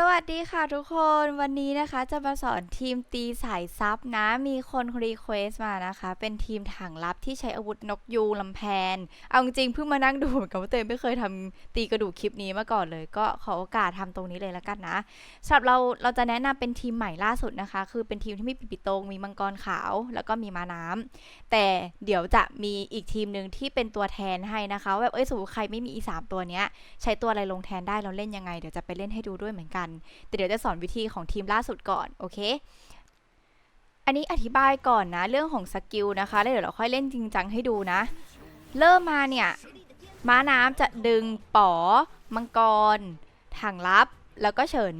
สวัสดีค่ะทุกคนวันนี้นะคะจะมาสอนทีมตีสายซับนะ มีคนรีเควสมานะคะ เป็นทีมถังลับที่ใช้อาวุธนกยูงลำแพน เอาจริงเพิ่งมานั่งดูเหมือนกันว่าเตยไม่เคยทำตีกระดูกคลิปนี้มาก่อนเลย ก็ขอโอกาสทำตรงนี้เลยละกันนะสำหรับเราเราจะแนะนำเป็นทีมใหม่ล่าสุดนะคะ คือเป็นทีมที่มีปิปิโตงมีมังกรขาว แล้วก็มีมาน้ำแต่เดี๋ยวจะมีอีกทีมหนึ่งที่เป็นตัวแทนให้นะคะแบบเอ้ยสมมติใครไม่มีอีสามตัวเนี้ยใช้ตัวอะไรลงแทนได้เราเล่นยังไงเดี๋ยวจะไปเล่นให้ดูด้วยเหมือนกันแต่เดี๋ยวจะสอนวิธีของทีมล่าสุดก่อน โอเค อันนี้อธิบายก่อนนะ เรื่องของสกิลนะคะแล้วเดี๋ยวเราค่อยเล่นจริงจังให้ดูนะ เริ่มมาเนี่ย ม้าน้ำจะดึงป๋อ มังกร ถังลับ แล้วก็เฉิน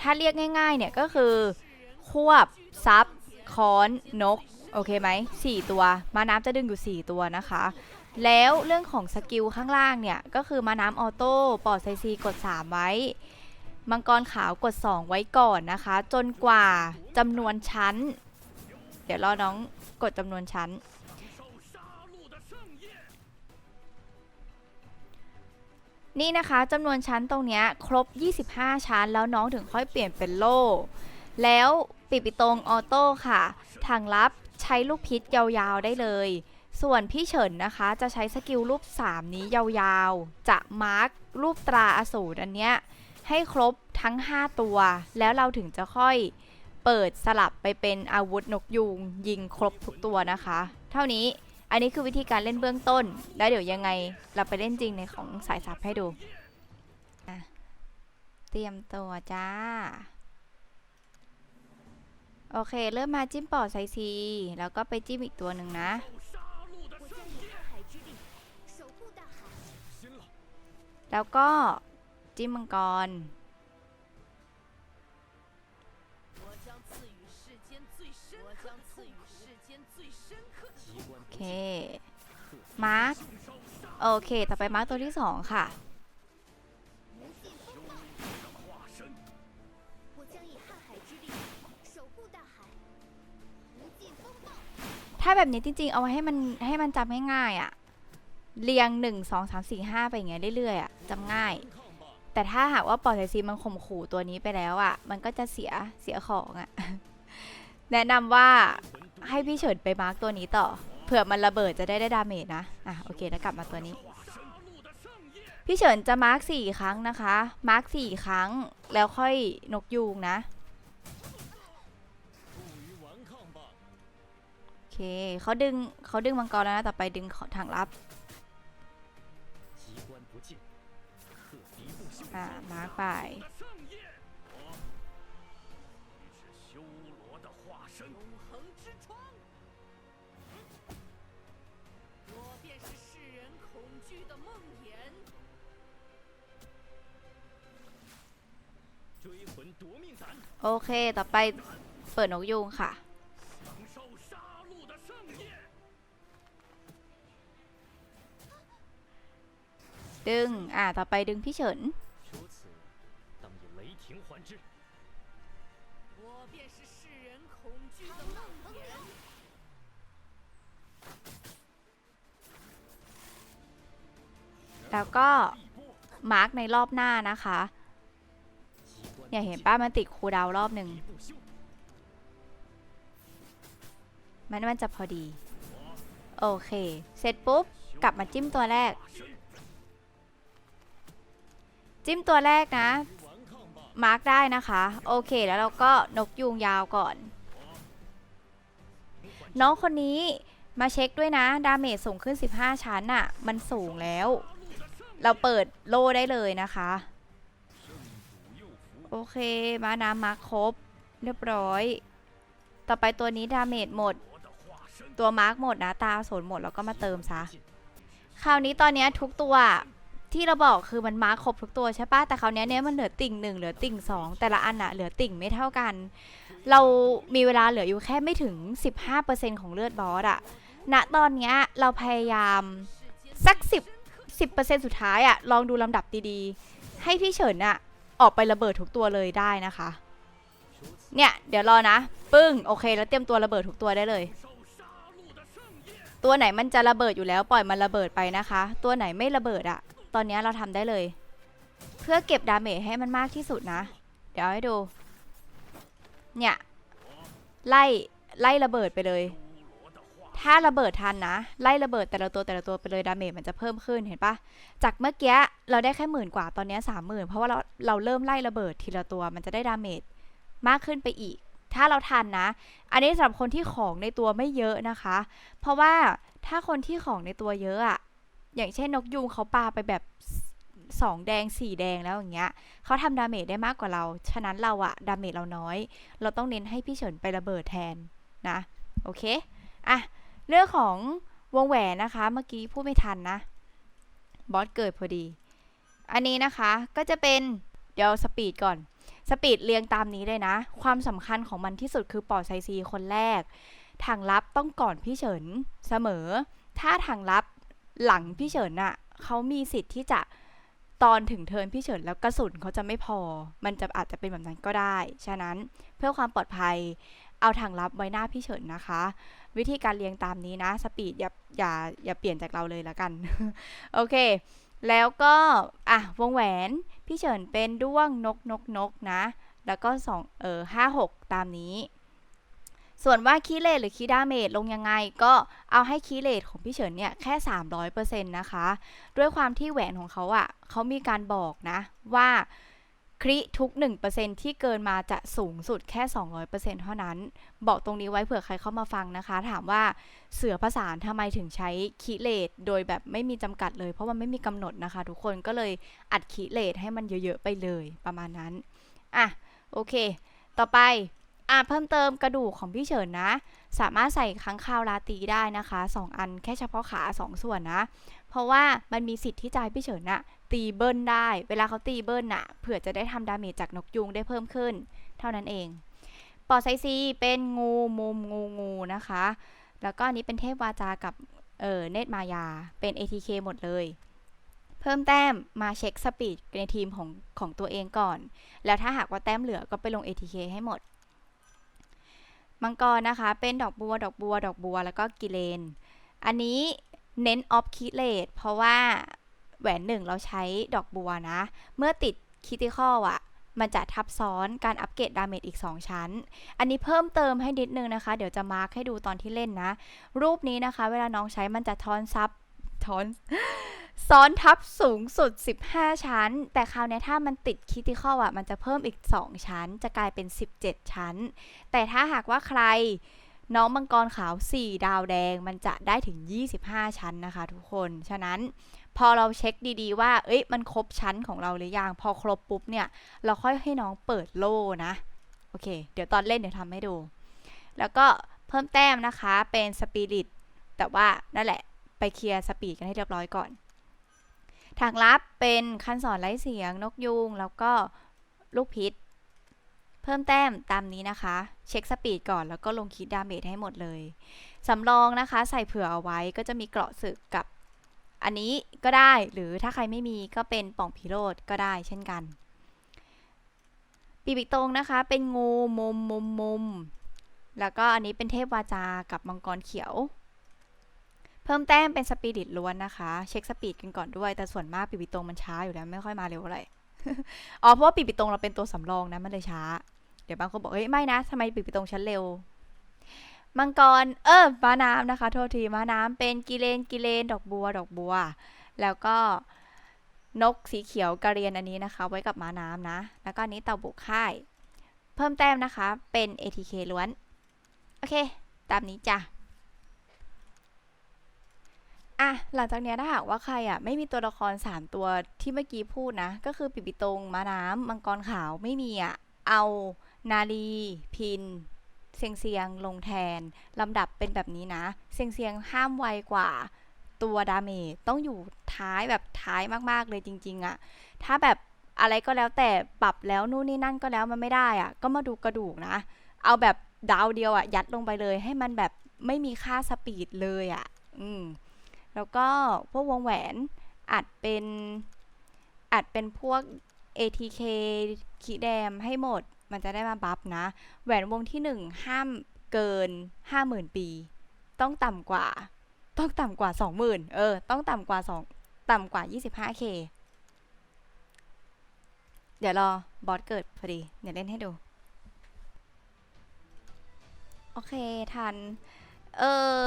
ถ้าเรียกง่าย ๆ เนี่ยก็คือ ควบ ซับ ค้อน นก โอเคไหมสี่ตัว ม้าน้ำจะดึงอยู่ 4 ตัวนะคะแล้วเรื่องของสกิลข้างล่างเนี่ย ก็คือมาน้ำออโต้ปอดไซซีกด 3 ไว้ มังกรขาวกด 2 ไว้ก่อนนะคะ จนกว่าจำนวนชั้น เดี๋ยวรอน้องกดจำนวนชั้น นี่นะคะจำนวนชั้นตรงนี้ครบ 25 ชั้น แล้วน้องถึงค่อยเปลี่ยนเป็นโล่ แล้วปิดปิตรงออโต้ค่ะทางลับใช้ลูกพิษยาวๆได้เลย ส่วนพี่เฉินนะคะจะใช้สกิลรูป 3 นี้ยาวๆ จะมาร์กรูปตราอสูรอันเนี้ย ให้ครบทั้ง 5 ตัว แล้วเราถึงจะค่อยเปิดสลับไปเป็นอาวุธนกยูงยิงครบทุกตัวนะคะ เท่านี้อันนี้คือวิธีการเล่นเบื้องต้น แล้วเดี๋ยวยังไงเราไปเล่นจริงในของสายสับให้ดู เตรียมตัวจ้า โอเค เริ่มมาจิ้มปอดไซซีแล้วก็ไปจิ้มอีกตัวหนึ่งนะ แล้วก็ จิ้มมังกร โอเค มาร์ค โอเค ต่อไปมาร์คตัวที่สองค่ะ ถ้าแบบนี้จริงๆ เอาไว้ให้มันให้มันจำง่ายๆอะ เรียงหนึ่งงสามสี่ห้าไปอย่างเงี้ยเรื่อยๆอะจำง่าย แต่ถ้าหากว่าปอดไซซีมันข่มขู่ตัวนี้ไปแล้วอะ่ะ มันก็จะเสียเสียของอะ่ะ แนะนำว่าให้พี่เฉินไปมาร์กตัวนี้ต่อ เผื่อมันระเบิดจะได้ได้ดาเมจนะ อะโอเคแล้วกลับมาตัวนี้ พี่เฉินจะมาร์กสี่ครั้งนะคะ มาร์กสี่ครั้งแล้วค่อยนกยูงนะโอเคเขาดึงเขาดึงมังกรแล้วนะ ต่อไปดึงทางลับ อ่ามาร์กไปโอเค ต่อไปเปิดนกยูงค่ะ ดึง อ่า ต่อไปดึงพี่เฉิน 以雷霆还之。我便是世人恐惧的梦魇。 แล้วก็มาร์กในรอบหน้านะคะ เนี่ยเห็นป้ามันติดคูลดาวน์รอบหนึ่ง 一不休， มันมันจะพอดี โอเค เสร็จปุ๊บ กลับมาจิ้มตัวแรก จิ้มตัวแรกนะ 顽抗吧！ มาร์กได้นะคะ โอเคแล้วเราก็นกยูงยาวก่อน น้องคนนี้มาเช็คด้วยนะ ดาเมจสูงขึ้น 15 ชั้นอะ่ะ มันสูงแล้ว เราเปิดโลได้เลยนะคะ โอเค มาน้ำมาครบ เรียบร้อย ต่อไปตัวนี้ดาเมจหมด ตัวมาร์กหมดนะ ตาสนหมดแล้วก็มาเติมซะ คราวนี้ตอนนี้ทุกตัว ที่เราบอกคือมันมาครบทุกตัวใช่ปะแต่คราวเนี้ยเนี้ยมันเหลือติ่งหนึ่งเหลือติ่งสองแต่ละอันอะเหลือติ่งไม่เท่ากัน เรามีเวลาเหลืออยู่แค่ไม่ถึง 15%ของเลือดบอสอะณตอนเนี้ยเราพยายามสัก10 10%สุดท้ายอะลองดูลำดับดีๆ ให้พี่เฉินอะออกไประเบิดทุกตัวเลยได้นะคะ เนี่ย เดี๋ยวรอนะ ปึ้ง โอเค แล้วเตรียมตัวระเบิดทุกตัวได้เลย ตัวไหนมันจะระเบิดอยู่แล้วปล่อยมันระเบิดไปนะคะ ตัวไหนไม่ระเบิดอะ ตอนนี้เราทำได้เลย เพื่อเก็บดาเมจให้มันมากที่สุดนะ เดี๋ยวให้ดู เนี่ย ไล่ไล่ระเบิดไปเลย ถ้าระเบิดทันนะ ไล่ระเบิดแต่ละตัวแต่ละตัวไปเลยดาเมจมันจะเพิ่มขึ้นเห็นปะจากเมื่อกี้เราได้แค่หมื่นกว่าตอนนี้สามหมื่นเพราะว่าเราเราเริ่มไล่ระเบิดทีละตัวมันจะได้ดาเมจมากขึ้นไปอีก ถ้าเราทันนะ อันนี้สำหรับคนที่ของในตัวไม่เยอะนะคะ เพราะว่าถ้าคนที่ของในตัวเยอะอะ อย่างเช่นนกยูงเขาปาไปแบบสองแดงสี่แดงแล้วอย่างเงี้ยเขาทำดาเมจได้มากกว่าเรา ฉะนั้นเราอะดาเมจเราน้อย เราต้องเน้นให้พี่เฉินไประเบิดแทนนะ โอเค อะ เรื่องของวงแหวนนะคะ เมื่อกี้พูดไม่ทันนะ บอสเกิดพอดี อันนี้นะคะก็จะเป็น เดี๋ยวสปีดก่อน สปีดเรียงตามนี้เลยนะ ความสำคัญของมันที่สุดคือปอดไซซีคนแรกถังลับต้องก่อนพี่เฉินเสมอ ถ้าถังลับ หลังพี่เฉินอะเขามีสิทธิ์ที่จะตอนถึงเทินพี่เฉินแล้วกระสุนเขาจะไม่พอ มันจะอาจจะเป็นแบบนั้นก็ได้ ฉะนั้นเพื่อความปลอดภัยเอาถังลับไว้หน้าพี่เฉินนะคะ วิธีการเรียงตามนี้นะสปีดอย่าอย่าอย่าเปลี่ยนจากเราเลยละกัน โอเค แล้วก็อะวงแหวนพี่เฉินเป็นด้วงนกนกนกนะ แล้วก็สองเออห้าหกตามนี้ ส่วนว่าคีเลทหรือคีดาเมจลงยังไงก็เอาให้คีเลทของพี่เฉินเนี่ยแค่ 300%นะคะ ด้วยความที่แหวนของเขาอะ่ะเขามีการบอกนะว่าคริทุก 1%ที่เกินมาจะสูงสุดแค่ 200%เท่านั้น บอกตรงนี้ไว้เผื่อใครเข้ามาฟังนะคะ ถามว่าเสือภาษานทำไมถึงใช้คีเลทโดยแบบไม่มีจำกัดเลย เพราะมันไม่มีกำหนดนะคะ ทุกคนก็เลยอัดคีเลทให้มันเยอะ ๆ ไปเลยประมาณนั้น อะ โอเค ต่อไป อะเพิ่มเติมกระดูกของพี่เฉินนะ สามารถใส่ค้างคาวลาตีได้นะคะ 2 อันแค่เฉพาะขา 2 ส่วนนะ เพราะว่ามันมีสิทธิ์ที่จะให้พี่เฉินน่ะตีเบิ้ลได้ เวลาเขาตีเบิ้ลน่ะเผื่อจะได้ทำดาเมจจากนกยุงได้เพิ่มขึ้น เท่านั้นเอง ปอดไซซีเป็นงูมุมงูงูนะคะ แล้วก็อันนี้เป็นเทพวาจากับเออเนตรมายาเป็น ATK หมดเลย เพิ่มแต้มมาเช็คสปีดในทีมของของตัวเองก่อน แล้วถ้าหากว่าแต้มเหลือก็ไปลง ATK ให้หมด มังกรนะคะ เป็นดอกบัว ดอกบัว ดอกบัว แล้วก็กิเลน อันนี้เน้นออฟคิเลตเพราะว่าแหวนหนึ่งเราใช้ดอกบัวนะ เมื่อติดคิติคอลอะมันจะทับซ้อนการอัปเกรดดาเมจอีก 2 ชั้น อันนี้เพิ่มเติมให้นิดนึงนะคะ เดี๋ยวจะมาร์คให้ดูตอนที่เล่นนะ รูปนี้นะคะ เวลาน้องใช้มันจะทอนซับทอน ซ้อนทับสูงสุด 15 ชั้น แต่คราวนี้ถ้ามันติดคิติคอลอะ มันจะเพิ่มอีก 2 ชั้น จะกลายเป็น 17 ชั้น แต่ถ้าหากว่าใครน้องมังกรขาว 4 ดาวแดงมันจะได้ถึง 25 ชั้นนะคะทุกคน ฉะนั้นพอเราเช็คดีๆว่า เอ้ย มันครบชั้นของเราหรือยัง พอครบปุ๊บเนี่ย เราค่อยให้น้องเปิดโล่นะ โอเค เดี๋ยวตอนเล่นเดี๋ยวทำให้ดู แล้วก็เพิ่มแต้มนะคะ เป็นสปิริต แต่ว่านั่นแหละ ไปเคลียร์สปีดกันให้เรียบร้อยก่อน ทางลับเป็นคันสอนไร้เสียงนกยูงแล้วก็ลูกพิษ เพิ่มแต้มตามนี้นะคะ เช็คสปีดก่อนแล้วก็ลงคิดดาเมจให้หมดเลยสำรองนะคะ ใส่เผื่อเอาไว้ก็จะมีเกราะศึกกับ อันนี้ก็ได้หรือถ้าใครไม่มีก็เป็นป่องพิโรธก็ได้เช่นกัน ปีบิกตรงนะคะ เป็นงูมุมมุมมุมแล้วก็อันนี้เป็นเทพวาจากับมังกรเขียว เพิ่มแต้มเป็นสปีดิตล้วนนะคะ เช็คสปีดกันก่อนด้วย แต่ส่วนมากปีบิตรงมันช้าอยู่แล้วไม่ค่อยมาเร็วเท่าไรอ๋อเพราะว่าปีบิตรงเราเป็นตัวสำรองนะมันเลยช้า เดี๋ยวบางคนบอกเฮ้ยไม่นะทำไมปีบิตรงฉันเร็วมังกร เออม้าน้ำนะคะ โทษทีม้าน้ำเป็นกิเลนกิเลน ดอกบัว ดอกบัว แล้วก็นกสีเขียวกระเรียนอันนี้นะคะ ไว้กับม้าน้ำนะ แล้วก็นนี้เต่าบุกค่าย เพิ่มแต้มนะคะ เป็น ATK ล้วน โอเค ตามนี้จ้ะ อะหลังจากเนี้ยถ้าหากว่าใครอะไม่มีตัวละคร 3 ตัวที่เมื่อกี้พูดนะ ก็คือปิปิตงม้าน้ำมังกรขาวไม่มีอะเอานาลี พิน เซียงเซียงลงแทนลำดับเป็นแบบนี้นะ เซียงเซียงห้ามไวกว่าตัวดาเมจต้องอยู่ท้ายแบบท้ายมากๆเลยจริง ๆอะถ้าแบบอะไรก็แล้วแต่ปรับแล้วนู่นนี่นั่นก็แล้วมันไม่ได้อะก็มาดูกระดูกนะ เอาแบบดาวเดียวอะยัดลงไปเลย ให้มันแบบไม่มีค่าสปีดเลยอะอืม แล้วก็พวกวงแหวนอัดเป็นอัดเป็นพวก ATK คีแดมให้หมด มันจะได้มาบัฟนะ แหวนวงที่หนึ่งห้ามเกินห้าหมื่นปี ต้องต่ำกว่า ต้องต่ำกว่าสองหมื่นเออ ต้องต่ำกว่าสองต่ำกว่ายี่สิบห้าเคเดี๋ยวรอบอสเกิดพอดี เดี๋ยวเล่นให้ดู โอเค ทัน เออ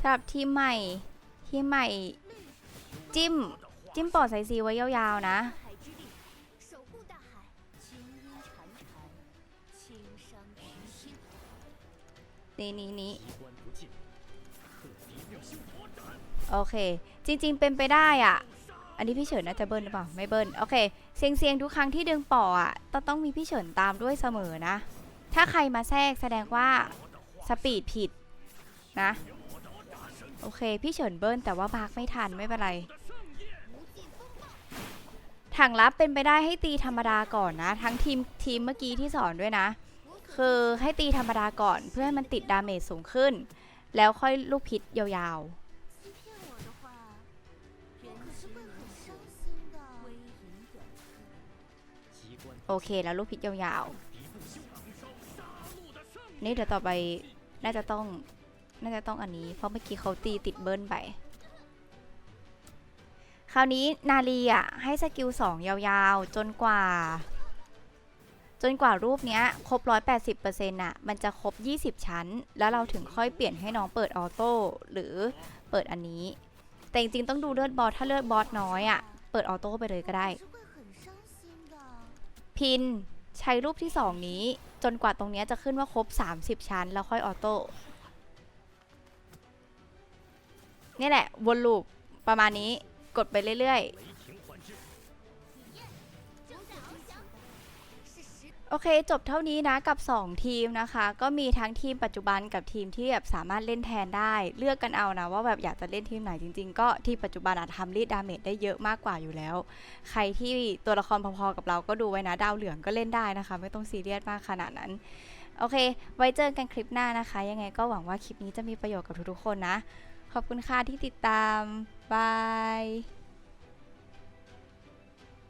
สำหรับทีมใหม่ ที่ใหม่จิ้ม จิ้มปอดใส่ซีไว้ยาวๆนะ นี่นี่นี่โอเค จริง ๆ เป็นไปได้อะ อันนี้พี่เฉินน่าจะเบิ้ลหรือเปล่า ไม่เบิ้ลโอเค เสียงเสียงทุกครั้งที่ดึงปออะต้องต้องมีพี่เฉินตามด้วยเสมอนะ ถ้าใครมาแทรกแสดงว่าสปีดผิดนะ โอเค พี่เฉินเบิ้ลแต่ว่าบากไม่ทันไม่เป็นไร ถังลับเป็นไปได้ให้ตีธรรมดาก่อนนะ ทั้งทีมทีมเมื่อกี้ที่สอนด้วยนะ คือให้ตีธรรมดาก่อนเพื่อให้มันติดดาเมจสูงขึ้น แล้วค่อยลูกพิษยาวๆ โอเคแล้วลูกพิษยาวๆ นี่เดี๋ยวต่อไปน่าจะต้อง น่าจะต้องอันนี้ เพราะเมื่อกี้เขาตีติดเบิร์นไป คราวนี้นาลีอะให้สกิลสองยาวๆ จนกว่า จนกว่ารูปเนี้ยครบ 180%อน่ะ มันจะครบ 20 ชั้น แล้วเราถึงค่อยเปลี่ยนให้น้องเปิดออโต้หรือเปิดอันนี้ แต่จริงๆต้องดูเลือดบอสถ้าเลือดบอสน้อยอะ เปิดออโต้ไปเลยก็ได้ พินใช้รูปที่ 2 นี้จนกว่าตรงเนี้ยจะขึ้นว่าครบ 30 ชั้น แล้วค่อยออโต้ นี่แหละ วนลูปประมาณนี้กดไปเรื่อยๆ โอเค จบเท่านี้นะกับ 2 ทีมนะคะ ก็มีทั้งทีมปัจจุบันกับทีมที่แบบสามารถเล่นแทนได้ เลือกกันเอานะว่าแบบอยากจะเล่นทีมไหนจริงๆ ก็ทีมปัจจุบันอาจทำรีดดาเมจได้เยอะมากกว่าอยู่แล้ว ใครที่ตัวละครพอๆกับเราก็ดูไว้นะ ดาวเหลืองก็เล่นได้นะคะ ไม่ต้องซีเรียสมากขนาดนั้นโอเค ไว้เจอกันคลิปหน้านะคะ ยังไงก็หวังว่าคลิปนี้จะมีประโยชน์กับทุกๆคนนะ ขอบคุณค่ะที่ติดตาม บาย